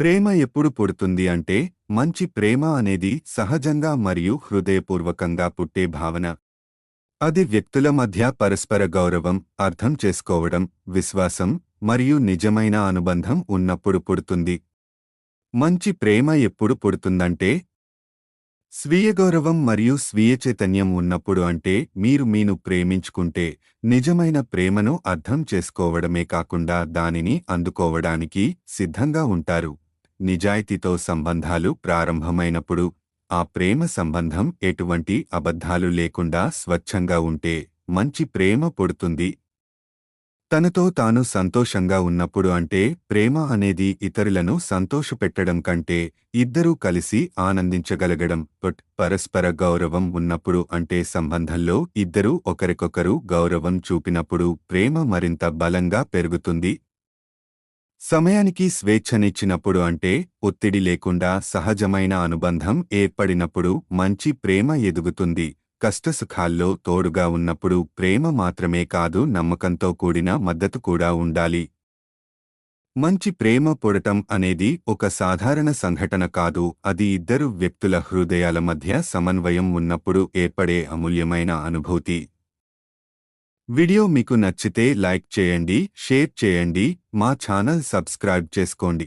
ప్రేమ ఎప్పుడు పుడుతుంది అంటే మంచి ప్రేమ అనేది సహజంగా మరియు హృదయపూర్వకంగా పుట్టే భావన. అది వ్యక్తుల మధ్య పరస్పర గౌరవం అర్థం చేసుకోవడం విశ్వాసం మరియు నిజమైన అనుబంధం ఉన్నప్పుడు పుడుతుంది. మంచి ప్రేమ ఎప్పుడు పుడుతుందంటే స్వీయ గౌరవం మరియు స్వీయ చైతన్యం ఉన్నప్పుడు అంటే మీరు మీను ప్రేమించుకుంటే నిజమైన ప్రేమను అర్థం చేసుకోవడమే కాకుండా దానిని అందుకోవడానికి సిద్ధంగా ఉంటారు. నిజాయితీతో సంబంధాలు ప్రారంభమైనప్పుడు ఆ ప్రేమ సంబంధం ఎటువంటి అబద్ధాలు లేకుండా స్వచ్ఛంగా ఉంటే మంచి ప్రేమ పుడుతుంది. తనతో తాను సంతోషంగా ఉన్నప్పుడు అంటే ప్రేమ అనేది ఇతరులను సంతోషపెట్టడం కంటే ఇద్దరూ కలిసి ఆనందించగలగడం. బట్ పరస్పర గౌరవం ఉన్నప్పుడు అంటే సంబంధంలో ఇద్దరూ ఒకరికొకరు గౌరవం చూపినప్పుడు ప్రేమ మరింత బలంగా పెరుగుతుంది. సమయానికి స్వేచ్ఛనిచ్చినప్పుడు అంటే ఒత్తిడి లేకుండా సహజమైన అనుబంధం ఏర్పడినప్పుడు మంచి ప్రేమ ఎదుగుతుంది. కష్టసుఖాల్లో తోడుగా ఉన్నప్పుడు ప్రేమ మాత్రమే కాదు నమ్మకంతో కూడిన మద్దతు కూడా ఉండాలి. మంచి ప్రేమ పొడటం అనేది ఒక సాధారణ సంఘటన కాదు అది ఇద్దరు వ్యక్తుల హృదయాల మధ్య సమన్వయం ఉన్నప్పుడు ఏర్పడే అమూల్యమైన అనుభూతి. వీడియో మీకు నచ్చితే లైక్ చేయండి షేర్ చేయండి మా ఛానల్ సబ్స్క్రైబ్ చేసుకోండి.